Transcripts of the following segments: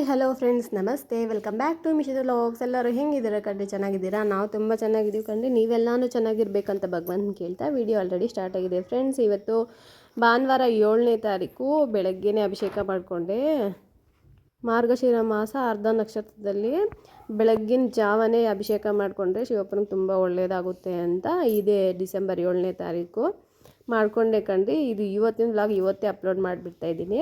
Hi hello friends, ನಮಸ್ತೆ. Welcome back to ಮಿಶಿದ logs ಎಲ್ಲರೂ ಹೆಂಗಿದ್ದೀರಾ? ಕಂಡ್ರಿ ಚೆನ್ನಾಗಿದ್ದೀರಾ? ನಾವು ತುಂಬ ಚೆನ್ನಾಗಿದ್ದೀವಿ ಕಂಡ್ರಿ ನೀವೆಲ್ಲಾನು ಚೆನ್ನಾಗಿರ್ಬೇಕಂತ ಭಗವಂತ ಕೇಳ್ತಾ ವಿಡಿಯೋ ಆಲ್ರೆಡಿ ಸ್ಟಾರ್ಟ್ ಆಗಿದೆ. ಫ್ರೆಂಡ್ಸ್ ಇವತ್ತು ಭಾನುವಾರ ಏಳನೇ ತಾರೀಕು, ಬೆಳಗ್ಗೆನೇ ಅಭಿಷೇಕ ಮಾಡಿಕೊಂಡೆ. ಮಾರ್ಗಶಿರ ಮಾಸ, ಅರ್ಧ ನಕ್ಷತ್ರದಲ್ಲಿ ಬೆಳಗ್ಗಿನ ಜಾವನೇ ಅಭಿಷೇಕ ಮಾಡಿಕೊಂಡ್ರೆ ಶಿವಪ್ಪನಿಗೆ ತುಂಬ ಒಳ್ಳೆಯದಾಗುತ್ತೆ ಅಂತ ಇದೇ ಡಿಸೆಂಬರ್ ಏಳನೇ ತಾರೀಕು ಮಾಡಿಕೊಂಡೆ ಕಂಡು ಇದು ಇವತ್ತಿನ ವ್ಲಾಗ್ ಇವತ್ತೇ ಅಪ್ಲೋಡ್ ಮಾಡಿಬಿಡ್ತಾ ಇದ್ದೀನಿ.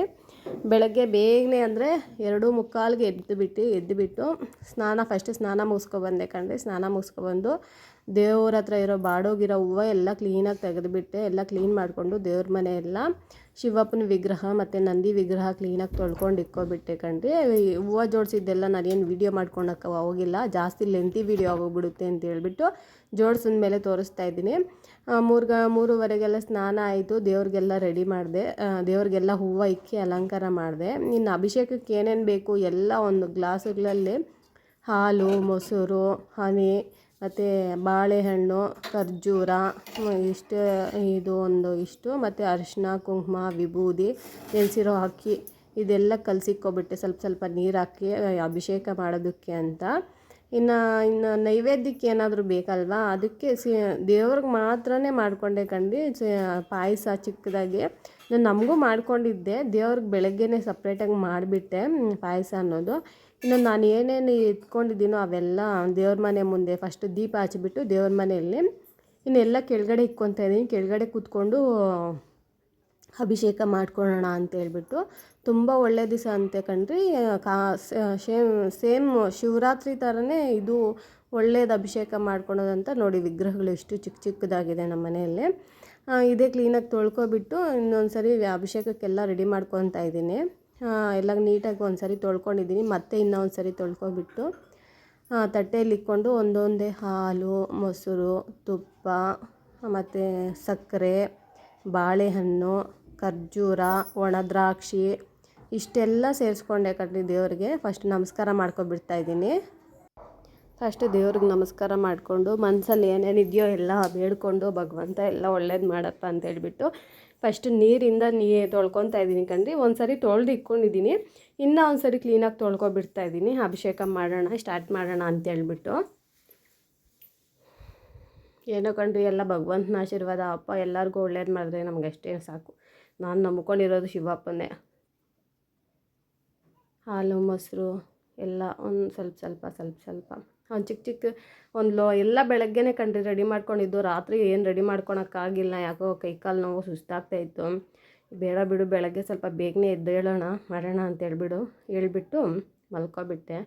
ಬೆಳಗ್ಗೆ ಬೇಗನೆ ಅಂದರೆ ಎರಡು ಮುಕ್ಕಾಲ್ಗೆ ಎದ್ದು ಬಿಟ್ಟು ಎದ್ದು ಬಿಟ್ಟು ಸ್ನಾನ ಫಸ್ಟ್ ಸ್ನಾನ ಮುಗಿಸ್ಕೊಬಂದೆ ಕಣ್ರಿ. ಸ್ನಾನ ಮುಗಿಸ್ಕೊಬಂದು ದೇವ್ರ ಹತ್ರ ಇರೋ ಬಾಡೋಗಿರೋ ಹೂವು ಎಲ್ಲ ಕ್ಲೀನಾಗಿ ತೆಗೆದುಬಿಟ್ಟೆ ಎಲ್ಲ ಕ್ಲೀನ್ ಮಾಡಿಕೊಂಡು ದೇವ್ರ ಮನೆ ಎಲ್ಲ ಶಿವಪ್ಪನ ವಿಗ್ರಹ ಮತ್ತು ನಂದಿ ವಿಗ್ರಹ ಕ್ಲೀನಾಗಿ ತೊಳ್ಕೊಂಡು ಇಟ್ಕೊಬಿಟ್ಟೆ ಕಣ್ರಿ. ಹೂವು ಜೋಡಿಸಿದ್ದೆಲ್ಲ ನಾನೇನು ವೀಡಿಯೋ ಮಾಡ್ಕೊಳಕ್ಕೆ ಹೋಗಿಲ್ಲ. ಜಾಸ್ತಿ ಲೆಂತಿ ವೀಡಿಯೋ ಆಗೋಗ್ಬಿಡುತ್ತೆ ಅಂತ ಹೇಳ್ಬಿಟ್ಟು ಜೋಡಿಸಿದ ಮೇಲೆ ತೋರಿಸ್ತಾ ಇದ್ದೀನಿ. ಮೂರ್ಗ, ಮೂರುವರೆಗೆಲ್ಲ ಸ್ನಾನ ಆಯಿತು, ದೇವ್ರಿಗೆಲ್ಲ ರೆಡಿ ಮಾಡಿದೆ. ದೇವ್ರಿಗೆಲ್ಲ ಹೂವು ಇಕ್ಕಿ ಅಲಂಕಾರ ಮಾಡಿದೆ. ಇನ್ನು ಅಭಿಷೇಕಕ್ಕೆ ಏನೇನು ಬೇಕು ಎಲ್ಲ ಒಂದು ಗ್ಲಾಸುಗಳಲ್ಲಿ ಹಾಲು, ಮೊಸರು, ಹನಿ, ಮತ್ತು ಬಾಳೆಹಣ್ಣು, ಖರ್ಜೂರ ಇಷ್ಟು, ಇದು ಒಂದು ಇಷ್ಟು, ಮತ್ತು ಅರಿಶಿನ ಕುಂಕುಮ ವಿಭೂದಿ ನೆನೆಸಿರೋ ಅಕ್ಕಿ, ಇದೆಲ್ಲ ಕಲಸಿಕ್ಕೋಬಿಟ್ಟೆ ಸ್ವಲ್ಪ ಸ್ವಲ್ಪ ನೀರು ಹಾಕಿ ಅಭಿಷೇಕ ಮಾಡೋದಕ್ಕೆ ಅಂತ. ಇನ್ನು ಇನ್ನು ನೈವೇದ್ಯಕ್ಕೆ ಏನಾದರೂ ಬೇಕಲ್ವಾ? ಅದಕ್ಕೆ ಸಿ, ದೇವ್ರಿಗೆ ಮಾತ್ರನೇ ಮಾಡಿಕೊಂಡೆ ಕಂಡು ಪಾಯಸ ಚಿಕ್ಕದಾಗಿ. ನಾನು ನಮಗೂ ಮಾಡ್ಕೊಂಡಿದ್ದೆ. ದೇವ್ರಿಗೆ ಬೆಳಗ್ಗೆನೇ ಸಪ್ರೇಟಾಗಿ ಮಾಡಿಬಿಟ್ಟೆ ಪಾಯಸ ಅನ್ನೋದು. ಇನ್ನು ನಾನು ಏನೇನು ಇಟ್ಕೊಂಡಿದ್ದೀನೋ ಅವೆಲ್ಲ ದೇವ್ರ ಮನೆ ಮುಂದೆ ಫಸ್ಟ್ ದೀಪ ಹಚ್ಚಿಬಿಟ್ಟು ದೇವ್ರ ಮನೆಯಲ್ಲಿ ಇನ್ನೆಲ್ಲ ಕೆಳಗಡೆ ಇಕ್ಕೊತಾ ಇದ್ದೀನಿ ಕೆಳಗಡೆ ಕೂತ್ಕೊಂಡು ಅಭಿಷೇಕ ಮಾಡ್ಕೊಳ್ಳೋಣ ಅಂತ ಹೇಳ್ಬಿಟ್ಟು ತುಂಬ ಒಳ್ಳೆ ದಿವಸ ಅಂತೆ ಕಣ್ರಿ. ಕಾ ಸೇಮ್ ಸೇಮ್ ಶಿವರಾತ್ರಿ ಥರನೇ ಇದು ಒಳ್ಳೇದು ಅಭಿಷೇಕ ಮಾಡ್ಕೊಳೋದಂತ ನೋಡಿ ವಿಗ್ರಹಗಳು ಎಷ್ಟು ಚಿಕ್ಕ ಚಿಕ್ಕದಾಗಿದೆ ನಮ್ಮ ಮನೆಯಲ್ಲಿ. ಇದೇ ಕ್ಲೀನಾಗಿ ತೊಳ್ಕೊಬಿಟ್ಟು ಇನ್ನೊಂದು ಸರಿ ಅಭಿಷೇಕಕ್ಕೆಲ್ಲ ರೆಡಿ ಮಾಡ್ಕೊತಾ ಇದ್ದೀನಿ. ಎಲ್ಲ ನೀಟಾಗಿ ಒಂದು ಸರಿ ತೊಳ್ಕೊಂಡಿದ್ದೀನಿ, ಮತ್ತೆ ಇನ್ನೊಂದು ಸರಿ ತೊಳ್ಕೊಬಿಟ್ಟು ತಟ್ಟೆಯಲ್ಲಿ ಇಕ್ಕೊಂಡು ಒಂದೊಂದೇ ಹಾಲು, ಮೊಸರು, ತುಪ್ಪ, ಮತ್ತು ಸಕ್ಕರೆ, ಬಾಳೆಹಣ್ಣು, ಖರ್ಜೂರ, ಒಣ ದ್ರಾಕ್ಷಿ ಇಷ್ಟೆಲ್ಲ ಸೇರಿಸ್ಕೊಂಡೆ ಕಟ್ಟಿ ದೇವ್ರಿಗೆ. ಫಸ್ಟ್ ನಮಸ್ಕಾರ ಮಾಡ್ಕೊಬಿಡ್ತಾ ಇದ್ದೀನಿ. ಫಸ್ಟ್ ದೇವ್ರಿಗೆ ನಮಸ್ಕಾರ ಮಾಡಿಕೊಂಡು ಮನಸ್ಸಲ್ಲಿ ಏನೇನಿದೆಯೋ ಎಲ್ಲ ಬೇಡ್ಕೊಂಡು ಭಗವಂತ ಎಲ್ಲ ಒಳ್ಳೇದು ಮಾಡಪ್ಪ ಅಂತ ಹೇಳ್ಬಿಟ್ಟು ಫಸ್ಟ್ ನೀರಿಂದ ನೀ ತೊಳ್ಕೊತಾ ಇದ್ದೀನಿ ಕಣ್ರಿ. ಒಂದು ಸರಿ ತೊಳೆದು ಇಟ್ಕೊಂಡಿದ್ದೀನಿ. ಇನ್ನೂ ಒಂದು ಸರಿ ಕ್ಲೀನಾಗಿ ತೊಳ್ಕೊಬಿಡ್ತಾ ಇದ್ದೀನಿ. ಅಭಿಷೇಕ ಮಾಡೋಣ ಸ್ಟಾರ್ಟ್ ಮಾಡೋಣ ಅಂತ ಹೇಳಿಬಿಟ್ಟು. ಏನೋ ಕಂಡ್ರಿ ಎಲ್ಲ ಭಗವಂತನ ಆಶೀರ್ವಾದ, ಅಪ್ಪ ಎಲ್ಲರಿಗೂ ಒಳ್ಳೇದು ಮಾಡಿದ್ರೆ ನಮಗೆ ಅಷ್ಟೇ ಸಾಕು. ನಾನು ನಂಬ್ಕೊಂಡಿರೋದು ಶಿವಪ್ಪನೇ ಹಾಲು, ಮೊಸರು ಎಲ್ಲ ಒಂದು ಸ್ವಲ್ಪ ಸ್ವಲ್ಪ ಸ್ವಲ್ಪ ಸ್ವಲ್ಪ. ಒಂದು ಚಿಕ್ಕ ಚಿಕ್ಕ ಒಂದು ಲೋ ಎಲ್ಲ ಬೆಳಗ್ಗೆನೇ ಕಂಡ್ರಿ ರೆಡಿ ಮಾಡ್ಕೊಂಡಿದ್ದು. ರಾತ್ರಿ ಏನು ರೆಡಿ ಮಾಡ್ಕೊಳಕ್ಕಾಗಿಲ್ಲ ಯಾಕೋ ಕೈಕಾಲು ನೋವು ಸುಸ್ತಾಗ್ತಾಯಿತ್ತು ಬೇಡ ಬಿಡು, ಬೆಳಗ್ಗೆ ಸ್ವಲ್ಪ ಬೇಗನೆ ಎದ್ದೇಳೋಣ ಮಾಡೋಣ ಅಂತ ಹೇಳ್ಬಿಡು, ಹೇಳ್ಬಿಟ್ಟು ಮಲ್ಕೊಬಿಟ್ಟೆ.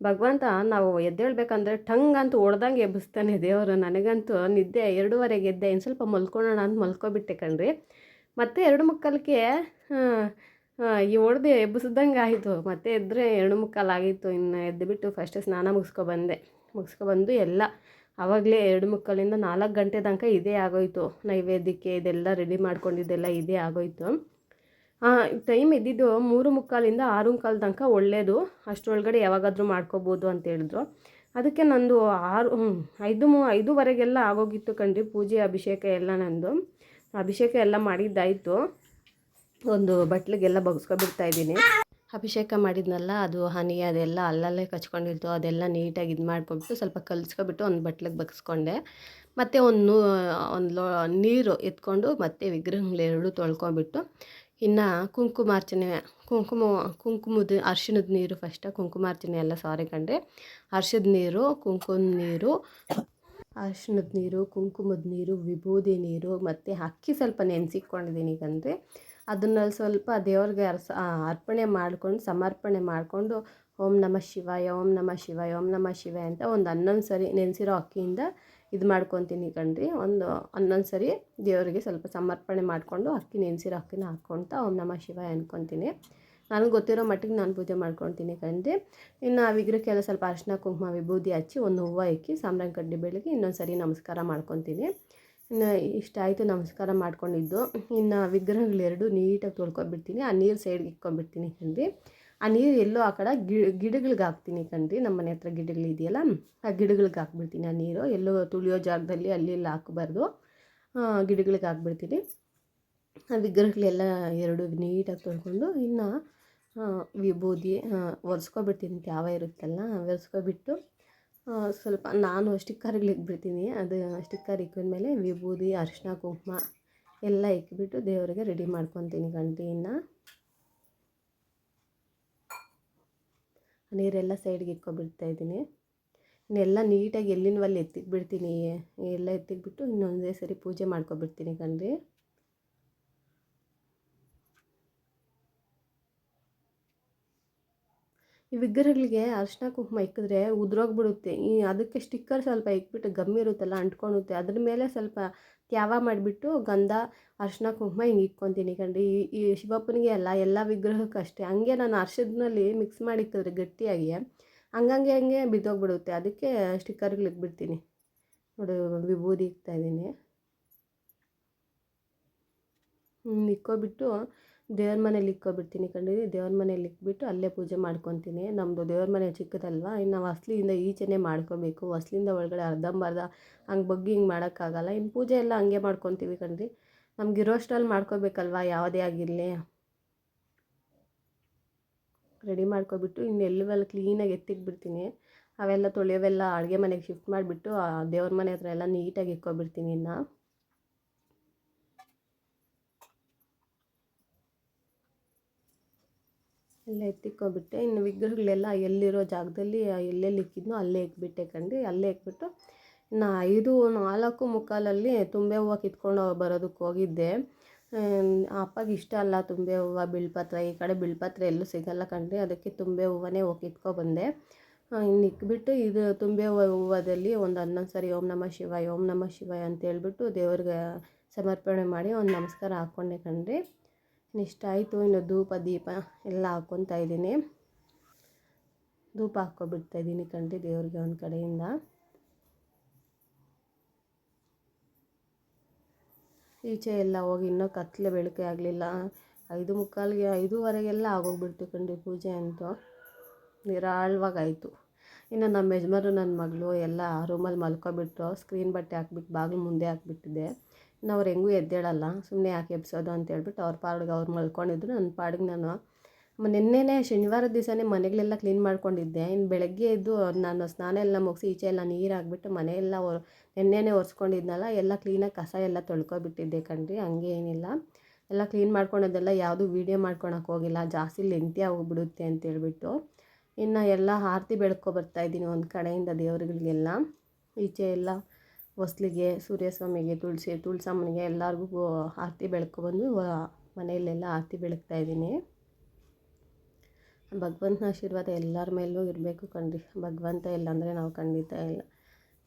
ಭಗವಂತ ನಾವು ಎದ್ದೇಳ್ಬೇಕಂದ್ರೆ ಟಂಗ್ ಅಂತ ಹೊಡ್ದಂಗೆ ಎಬ್ಬಿಸ್ತಾನೆ ದೇವರು. ನನಗಂತೂ ನಿದ್ದೆ ಎರಡೂವರೆಗೆ ಎದ್ದೆ. ಇನ್ನು ಸ್ವಲ್ಪ ಮಲ್ಕೊಳ್ಳೋಣ ಅಂತ ಮಲ್ಕೊಬಿಟ್ಟೆ ಕಣ್ರಿ. ಮತ್ತು ಎರಡು ಮುಕ್ಕಲ್ಗೆ ಈ ಹೊಡೆದು ಎಬ್ಬಿಸಿದಂಗೆ ಆಯಿತು. ಮತ್ತೆ ಎದ್ದರೆ ಎರಡು ಮುಕ್ಕಾಲಾಗಿತ್ತು. ಇನ್ನು ಎದ್ದುಬಿಟ್ಟು ಫಸ್ಟ್ ಸ್ನಾನ ಮುಗಿಸ್ಕೊಬಂದೆ ಮುಗಿಸ್ಕೊಬಂದು ಎಲ್ಲ ಆವಾಗಲೇ ಎರಡು ಮುಕ್ಕಾಲಿಂದ ನಾಲ್ಕು ಗಂಟೆ ತನಕ ಇದೇ ಆಗೋಯ್ತು. ನೈವೇದ್ಯಕ್ಕೆ ಇದೆಲ್ಲ ರೆಡಿ ಮಾಡ್ಕೊಂಡಿದ್ದೆಲ್ಲ ಇದೇ ಆಗೋಯ್ತು. ಟೈಮ್ ಇದ್ದಿದ್ದು ಮೂರು ಮುಕ್ಕಾಲಿಂದ ಆರು ಮುಕ್ಕಾಲು ತನಕ ಒಳ್ಳೆಯದು ಅಷ್ಟರೊಳಗಡೆ ಯಾವಾಗಾದರೂ ಮಾಡ್ಕೋಬೋದು ಅಂತ ಹೇಳಿದ್ರು. ಅದಕ್ಕೆ ನಂದು ಆರು ಐದು ಮೂ, ಐದುವರೆಗೆಲ್ಲ ಆಗೋಗಿತ್ತು ಕಣ್ರಿ. ಪೂಜೆ, ಅಭಿಷೇಕ ಎಲ್ಲ ನಂದು. ಅಭಿಷೇಕ ಎಲ್ಲ ಮಾಡಿದ್ದಾಯಿತು. ಒಂದು ಬಟ್ಲಿಗೆಲ್ಲ ಬಗ್ಸ್ಕೊಬಿಡ್ತಾ ಇದ್ದೀನಿ. ಅಭಿಷೇಕ ಮಾಡಿದ್ನಲ್ಲ, ಅದು ಹನಿ, ಅದೆಲ್ಲ ಅಲ್ಲಲ್ಲೇ ಕಚ್ಕೊಂಡಿರ್ತು ಅದೆಲ್ಲ ನೀಟಾಗಿ ಇದು ಮಾಡ್ಕೊಬಿಟ್ಟು ಸ್ವಲ್ಪ ಕಲಿಸ್ಕೊಬಿಟ್ಟು ಒಂದು ಬಟ್ಲಿಗೆ ಬಗ್ಸ್ಕೊಂಡೆ. ಮತ್ತು ಒಂದು ಒಂದು ಲೋ, ನೀರು ಎತ್ಕೊಂಡು ಮತ್ತೆ ವಿಗ್ರಹಗಳೆರಡು ತೊಳ್ಕೊಂಬಿಟ್ಟು ಇನ್ನು ಕುಂಕುಮಾರ್ಚನೆ, ಕುಂಕುಮ, ಕುಂಕುಮದ ಅರ್ಶಿಣದ ನೀರು ಫಸ್ಟ ಕುಂಕುಮಾರ್ಚನೆ ಎಲ್ಲ ಸಾರಿ ಕಂಡೆ ಅರ್ಶದ ನೀರು, ಕುಂಕುಮದ ನೀರು, ಅರ್ಶಿಣದ ನೀರು, ಕುಂಕುಮದ ನೀರು ವಿಭೂದಿ ನೀರು, ಮತ್ತು ಅಕ್ಕಿ ಸ್ವಲ್ಪ ನೆನೆಸಿಕೊಂಡಿದ್ದೀನಿ ಕಂಡ್ರೆ ಅದನ್ನಲ್ಲಿ ಸ್ವಲ್ಪ ದೇವ್ರಿಗೆ ಅರ್ಸ ಅರ್ಪಣೆ ಮಾಡ್ಕೊಂಡು ಸಮರ್ಪಣೆ ಮಾಡಿಕೊಂಡು ಓಂ ನಮಃ ಶಿವಾಯ, ಓಂ ನಮಃ ಶಿವಾಯ, ಓಂ ನಮ ಶಿವಾಯ ಅಂತ ಒಂದು ಹನ್ನೊಂದು ಸರಿ ನೆನೆಸಿರೋ ಅಕ್ಕಿಯಿಂದ ಇದು ಮಾಡ್ಕೊತೀನಿ ಕಣ್ರಿ. ಒಂದು ಹನ್ನೊಂದು ಸರಿ ದೇವರಿಗೆ ಸ್ವಲ್ಪ ಸಮರ್ಪಣೆ ಮಾಡಿಕೊಂಡು ಅಕ್ಕಿ ನೆನೆಸಿರೋ ಅಕ್ಕಿನ ಹಾಕ್ಕೊಳ್ತಾ ಓಂ ನಮಃ ಶಿವಾಯ ಅಂದ್ಕೊತೀನಿ ನನಗೆ ಗೊತ್ತಿರೋ ಮಟ್ಟಿಗೆ ನಾನು ಪೂಜೆ ಮಾಡ್ಕೊತೀನಿ ಕಣ್ರಿ. ಇನ್ನು ಆ ವಿಗ್ರಹಕ್ಕೆಲ್ಲ ಸ್ವಲ್ಪ ಅರಿಶಿನ, ಕುಂಕುಮ, ವಿಭೂತಿ ಹಚ್ಚಿ ಒಂದು ಹೂವು ಇಕ್ಕಿ, ಸಾಂಬ್ರಾಣಿ ಕಡ್ಡಿ ಬೆಳಗ್ಗೆ ಇನ್ನೊಂದು ಸರಿ ನಮಸ್ಕಾರ ಮಾಡ್ಕೊತೀನಿ. ಇನ್ನು ಇಷ್ಟ ಆಯಿತು ನಮಸ್ಕಾರ ಮಾಡ್ಕೊಂಡಿದ್ದು. ಇನ್ನು ವಿಗ್ರಹಗಳೆರಡು ನೀಟಾಗಿ ತೊಳ್ಕೊಬಿಡ್ತೀನಿ ಆ ನೀರು ಸೈಡ್ಗೆ ಇಕ್ಕೊಂಬಿಡ್ತೀನಿ ಕಣ್ರಿ. ಆ ನೀರು ಎಲ್ಲೋ ಆ ಕಡೆ ಗಿಡ ಗಿಡಗಳಿಗೆ ಹಾಕ್ತೀನಿ ಕಣ್ರಿ. ನಮ್ಮ ಮನೆ ಹತ್ರ ಗಿಡಗಳಿದೆಯಲ್ಲ ಆ ಗಿಡಗಳಿಗೆ ಹಾಕ್ಬಿಡ್ತೀನಿ ಆ ನೀರು. ಎಲ್ಲೋ ತುಳಿಯೋ ಜಾಗದಲ್ಲಿ ಅಲ್ಲಿ ಹಾಕಬಾರ್ದು. ಗಿಡಗಳಿಗೆ ಹಾಕ್ಬಿಡ್ತೀನಿ. ಆ ವಿಗ್ರಹಗಳೆಲ್ಲ ಎರಡು ನೀಟಾಗಿ ತೊಳ್ಕೊಂಡು ಇನ್ನು ವಿಭೂತಿ ಒರೆಸ್ಕೊಬಿಡ್ತೀನಿ. ಯಾವ ಇರುತ್ತಲ್ಲ ಒರೆಸ್ಕೊಬಿಟ್ಟು ಸ್ವಲ್ಪ ನಾನು ಸ್ಟಿಕ್ಕರ್ಗಳು ಇಕ್ಬಿಡ್ತೀನಿ ಅದು ಸ್ಟಿಕ್ಕರ್ ಇಕ್ಕಿದ್ಮೇಲೆ ವಿಭೂದಿ ಅರಿಶಿನ ಕುಂಕುಮ ಎಲ್ಲ ಇಕ್ಬಿಟ್ಟು ದೇವರಿಗೆ ರೆಡಿ ಮಾಡ್ಕೊತೀನಿ ಗಂಟಿನ ನೀರೆಲ್ಲ ಸೈಡ್ಗೆ ಇಕ್ಕೊಬಿಡ್ತಾ ಇದ್ದೀನಿ. ಇನ್ನೆಲ್ಲ ನೀಟಾಗಿ ಎಲ್ಲಿನವಲ್ಲಿ ಎತ್ತಿಕ್ಬಿಡ್ತೀನಿ ಎಲ್ಲ ಎತ್ತಿಕ್ಬಿಟ್ಟು ಇನ್ನೊಂದೇ ಸರಿ ಪೂಜೆ ಮಾಡ್ಕೊಬಿಡ್ತೀನಿ ಕಣ್ರಿ ಈ ವಿಗ್ರಹಗಳಿಗೆ ಅರ್ಶಿನ ಕುಂಕುಮ ಇಕ್ಕಿದ್ರೆ ಉದ್ರೋಗ್ಬಿಡುತ್ತೆ. ಈ ಅದಕ್ಕೆ ಸ್ಟಿಕ್ಕರ್ ಸ್ವಲ್ಪ ಇಕ್ಬಿಟ್ಟು ಗಮ್ಮಿ ಇರುತ್ತಲ್ಲ, ಅಂಟ್ಕೊಳುತ್ತೆ. ಅದ್ರ ಮೇಲೆ ಸ್ವಲ್ಪ ತ್ಯಾವ ಮಾಡಿಬಿಟ್ಟು ಗಂಧ, ಅರ್ಶಿನ ಕುಂಕುಮ ಹಿಂಗೆ ಇಕ್ಕೊತೀನಿ ಕಂಡು ಈ ಈ ಶಿವಪ್ಪನಿಗೆ ಅಲ್ಲ, ಎಲ್ಲ ವಿಗ್ರಹಕ್ಕೆ ಅಷ್ಟೇ. ಹಂಗೆ ನಾನು ಅರ್ಶಿದ್ನಲ್ಲಿ ಮಿಕ್ಸ್ ಮಾಡಿ ಇಕ್ಕಿದ್ರೆ ಗಟ್ಟಿಯಾಗಿ ಹಂಗಂಗೆ ಹಂಗೆ ಬಿದ್ದೋಗ್ಬಿಡುತ್ತೆ. ಅದಕ್ಕೆ ಸ್ಟಿಕ್ಕರ್ಗಳು ಇಕ್ಬಿಡ್ತೀನಿ. ನೋಡಿ ವಿಭೂದಿ ಇಕ್ತಾಯಿದ್ದೀನಿ ಇಕ್ಕೊಬಿಟ್ಟು ದೇವ್ರ ಮನೇಲಿ ಇಕ್ಕೊಬಿಡ್ತೀನಿ ಕಂಡು ದೇವ್ರ ಮನೇಲಿ ಇಕ್ಬಿಟ್ಟು ಅಲ್ಲೇ ಪೂಜೆ ಮಾಡ್ಕೊತೀನಿ. ನಮ್ಮದು ದೇವ್ರ ಮನೆ ಚಿಕ್ಕದಲ್ವ? ಇನ್ನು ನಾವು ಅಸ್ಲಿಯಿಂದ ಈಚೆನೇ ಮಾಡ್ಕೊಬೇಕು. ಅಸ್ಲಿಂದ ಒಳಗಡೆ ಅರ್ಧಂಬರ್ಧ ಹಂಗೆ ಬಗ್ಗಿ ಹಿಂಗೆ ಮಾಡೋಕ್ಕಾಗಲ್ಲ. ಇನ್ನು ಪೂಜೆ ಎಲ್ಲ ಹಂಗೆ ಮಾಡ್ಕೊತೀವಿ ಕಣ್ರಿ. ನಮ್ಗೆ ಮಾಡ್ಕೋಬೇಕಲ್ವ? ಯಾವುದೇ ಆಗಿರಲಿ. ರೆಡಿ ಮಾಡ್ಕೊಬಿಟ್ಟು ಇನ್ನು ಎಲ್ಲವೆಲ್ಲ ಕ್ಲೀನಾಗಿ ಎತ್ತಿಕ್ಬಿಡ್ತೀನಿ ಅವೆಲ್ಲ ತೊಳೆಯೋವೆಲ್ಲ ಅಡುಗೆ ಮನೆಗೆ ಶಿಫ್ಟ್ ಮಾಡಿಬಿಟ್ಟು ದೇವ್ರ ಮನೆ ಹತ್ರ ಎಲ್ಲ ನೀಟಾಗಿ ಇಕ್ಕೊಬಿಡ್ತೀನಿ ಇನ್ನು. ಎಲ್ಲ ಎತ್ತಿಕ್ಕೊಬಿಟ್ಟೆ ಇನ್ನು ವಿಗ್ರಹಗಳೆಲ್ಲ ಎಲ್ಲಿರೋ ಜಾಗದಲ್ಲಿ ಎಲ್ಲೆಲ್ಲಿ ಇಕ್ಕಿದ್ನೋ ಅಲ್ಲೇ ಇಕ್ಬಿಟ್ಟೆ ಕಂಡು ಅಲ್ಲೇ ಇಕ್ಬಿಟ್ಟು ಇನ್ನು ಐದು, ನಾಲ್ಕು ಮುಕ್ಕಾಲಲ್ಲಿ ತುಂಬೆ ಹೂವು ಕಿತ್ಕೊಂಡು ಬರೋದಕ್ಕೆ ಹೋಗಿದ್ದೆ. ಅಪ್ಪಗೆ ಇಷ್ಟ ಅಲ್ಲ ತುಂಬೆ ಹೂವು ಬಿಳ್ಪತ್ರ ಈ ಕಡೆ ಬಿಲ್ಪತ್ರ ಎಲ್ಲೂ ಸಿಗಲ್ಲ ಕಂಡ್ರಿ ಅದಕ್ಕೆ ತುಂಬೆ ಹೂವನೇ ಹೋಗಿ ಬಂದೆ ಇನ್ನು ಇಕ್ಬಿಟ್ಟು ಇದು ತುಂಬೆ ಹೂವು ಹೂವದಲ್ಲಿ ಒಂದು ಹನ್ನೊಂದು ಸಾರಿ ಓಂ ನಮ ಶಿವಾಯ, ಓಂ ನಮ ಶಿವಾಯ ಅಂತ ಹೇಳ್ಬಿಟ್ಟು ದೇವ್ರಿಗೆ ಸಮರ್ಪಣೆ ಮಾಡಿ ಒಂದು ನಮಸ್ಕಾರ ಹಾಕ್ಕೊಂಡೆ ಕಣ್ರಿ. ಇಷ್ಟ ಆಯಿತು, ಇನ್ನು ಧೂಪ, ದೀಪ ಎಲ್ಲ ಹಾಕ್ಕೊತಾ ಇದ್ದೀನಿ. ಧೂಪ ಹಾಕ್ಕೊಬಿಡ್ತಾ ಇದ್ದೀನಿ ಕಂಡಿ ದೇವ್ರಿಗೆ ಒಂದು ಕಡೆಯಿಂದ. ಈಚೆ ಎಲ್ಲ ಹೋಗಿ ಇನ್ನೂ ಕತ್ಲೆ ಬೆಳಕೆ ಆಗಲಿಲ್ಲ. ಐದು ಮುಕ್ಕಾಲಿಗೆ ಐದೂವರೆಗೆಲ್ಲ ಆಗೋಗ್ಬಿಡ್ತು ಕಂಡಿ ಪೂಜೆ ಅಂತೂ. ನಿರಾಳವಾಗಾಯಿತು ಇನ್ನು ನಮ್ಮ ಯಜಮಾರು ನನ್ನ ಮಗಳು ಎಲ್ಲ ರೂಮಲ್ಲಿ ಮಲ್ಕೊಬಿಟ್ರು. ಸ್ಕ್ರೀನ್ ಬಟ್ಟೆ ಹಾಕ್ಬಿಟ್ಟು, ಬಾಗಿಲು ಮುಂದೆ ಹಾಕ್ಬಿಟ್ಟಿದ್ದೆ. ಅವ್ರು ಹೆಂಗೂ ಎದ್ದೇಳಲ್ಲ ಸುಮ್ಮನೆ ಯಾಕೆ ಎಬ್ಸೋದು ಅಂತ ಹೇಳ್ಬಿಟ್ಟು ಅವ್ರ ಪಾಡಿಗೆ ಅವ್ರು ಮಲ್ಕೊಂಡಿದ್ರು. ನನ್ನ ಪಾಡಿಗೆ ನಾನು ನಿನ್ನೆನೇ ಶನಿವಾರದ ದಿವಸನೇ ಮನೆಗಳೆಲ್ಲ ಕ್ಲೀನ್ ಮಾಡ್ಕೊಂಡಿದ್ದೆ. ಇನ್ನು ಬೆಳಗ್ಗೆ ಎದ್ದು ನಾನು ಸ್ನಾನ ಎಲ್ಲ ಮುಗಿಸಿ ಈಚೆ ಎಲ್ಲ ನೀರು ಹಾಕ್ಬಿಟ್ಟು ಮನೆಯೆಲ್ಲ ನೆನ್ನೆನೇ ಒರೆಸ್ಕೊಂಡಿದ್ನಲ್ಲ, ಎಲ್ಲ ಕ್ಲೀನಾಗಿ ಕಸ ಎಲ್ಲ ತೊಳ್ಕೊಬಿಟ್ಟಿದ್ದೆ ಕಣ್ರಿ, ಹಂಗೆ ಏನಿಲ್ಲ. ಎಲ್ಲ ಕ್ಲೀನ್ ಮಾಡ್ಕೊಳೋದೆಲ್ಲ ಯಾವುದೂ ವೀಡಿಯೋ ಮಾಡ್ಕೊಳಕ್ಕೆ ಹೋಗಿಲ್ಲ, ಜಾಸ್ತಿ ಲೆಂತಿ ಆಗೋಗ್ಬಿಡುತ್ತೆ ಅಂತೇಳ್ಬಿಟ್ಟು ಇನ್ನು ಎಲ್ಲ ಆರತಿ ಬೆಳ್ಕೊ ಬರ್ತಾಯಿದ್ದೀನಿ ಒಂದು ಕಡೆಯಿಂದ ದೇವರುಗಳಿಗೆಲ್ಲ. ಈಚೆ ಎಲ್ಲ ಹೊಸ್ಲಿಗೆ, ಸೂರ್ಯಸ್ವಾಮಿಗೆ, ತುಳಸಿ, ತುಳಸಮ್ಮನಿಗೆ ಎಲ್ಲರಿಗೂ ಆರತಿ ಬೆಳ್ಕೊಬಂದು ಮನೆಯಲ್ಲೆಲ್ಲ ಆರತಿ ಬೆಳಗ್ತಾ ಇದ್ದೀನಿ. ಭಗವಂತನ ಆಶೀರ್ವಾದ ಎಲ್ಲರ ಮೇಲೂ ಇರಬೇಕು ಕಣ್ರಿ. ಭಗವಂತ ಇಲ್ಲ ಅಂದರೆ ನಾವು ಖಂಡಿತ ಇಲ್ಲ.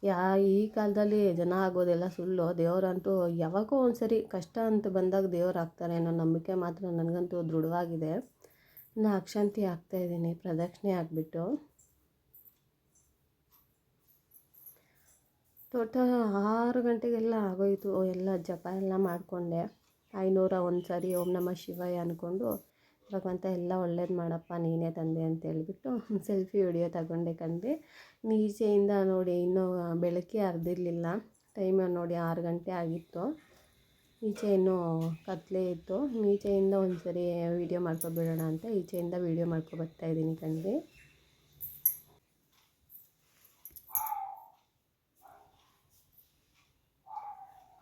ಯಾ, ಈ ಕಾಲದಲ್ಲಿ ಜನ ಆಗೋದೆಲ್ಲ ಸುಳ್ಳು. ದೇವರಂತೂ ಯಾವಾಗೋ ಒಂದು ಸರಿ ಕಷ್ಟ ಅಂತ ಬಂದಾಗ ದೇವ್ರು ಆಗ್ತಾರೆ ಅನ್ನೋ ನಂಬಿಕೆ ಮಾತ್ರ ನನಗಂತೂ ದೃಢವಾಗಿದೆ. ನಾನು ಅಕ್ಷಾಂತಿ ಆಗ್ತಾಯಿದ್ದೀನಿ ಪ್ರದಕ್ಷಿಣೆ ಆಗಿಬಿಟ್ಟು. ಟೋಟಲ್ ಆರು ಗಂಟೆಗೆಲ್ಲ ಆಗೋಯಿತು. ಎಲ್ಲ ಜಪ ಎಲ್ಲ ಮಾಡಿಕೊಂಡೆ. ಐನೂರ ಒಂದು ಸಾರಿ ಓಂ ನಮಃ ಶಿವಾಯ ಅಂದ್ಕೊಂಡು ಭಗವಂತ ಎಲ್ಲ ಒಳ್ಳೇದು ಮಾಡಪ್ಪ, ನೀನೇ ತಂದೆ ಅಂತ ಹೇಳಿಬಿಟ್ಟು ಸೆಲ್ಫಿ ವಿಡಿಯೋ ತಗೊಂಡೆ ಕಂಡು ನೀಚೆಯಿಂದ ನೋಡಿ ಇನ್ನೂ ಬೆಳಗ್ಗೆ ಅರ್ದಿರಲಿಲ್ಲ ಟೈಮ್ ನೋಡಿ ಆರು ಗಂಟೆ ಆಗಿತ್ತು. ಈಚೆ ಇನ್ನೂ ಕತ್ಲೆ ಇತ್ತು. ಈಚೆಯಿಂದ ಒಂದು ಸರಿ ವೀಡಿಯೋ ಮಾಡ್ಕೊಬಿಡೋಣ ಅಂತ ಈಚೆಯಿಂದ ವೀಡಿಯೋ ಮಾಡ್ಕೊ ಇದ್ದೀನಿ ಕಂಡು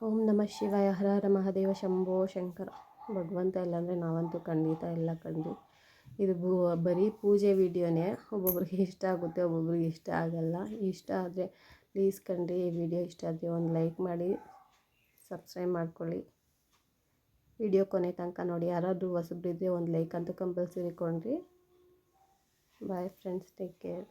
ಓಂ ನಮಃ ಶಿವಾಯ, ಹರ ಹರ ಮಹಾದೇವ, ಶಂಭೋ ಶಂಕರ. ಭಗವಂತ ಇಲ್ಲಾಂದರೆ ನಾವಂತೂ ಖಂಡಿತ ಎಲ್ಲ ಕಂಡು ಇದು ಬೂ ಬರೀ ಪೂಜೆ ವಿಡಿಯೋನೇ. ಒಬ್ಬೊಬ್ರಿಗೆ ಇಷ್ಟ ಆಗುತ್ತೆ, ಒಬ್ಬೊಬ್ರಿಗೆ ಇಷ್ಟ ಆಗಲ್ಲ. ಇಷ್ಟ ಆದರೆ ಪ್ಲೀಸ್ ಕಂಡ್ರಿ ಈ ವಿಡಿಯೋ ಇಷ್ಟ ಆದರೆ ಒಂದು ಲೈಕ್ ಮಾಡಿ ಸಬ್ಸ್ಕ್ರೈಬ್ ಮಾಡ್ಕೊಳ್ಳಿ. ವಿಡಿಯೋ ಕೊನೆ ತನಕ ನೋಡಿ, ಯಾರಾದರೂ ಹೊಸಬ್ರಿದ್ರೆ ಒಂದು ಲೈಕ್ ಅಂತೂ ಕಂಪಲ್ಸರಿ ಕೊಡ್ರಿ. ಬಾಯ್ ಫ್ರೆಂಡ್ಸ್ ಟೇಕ್ ಕೇರ್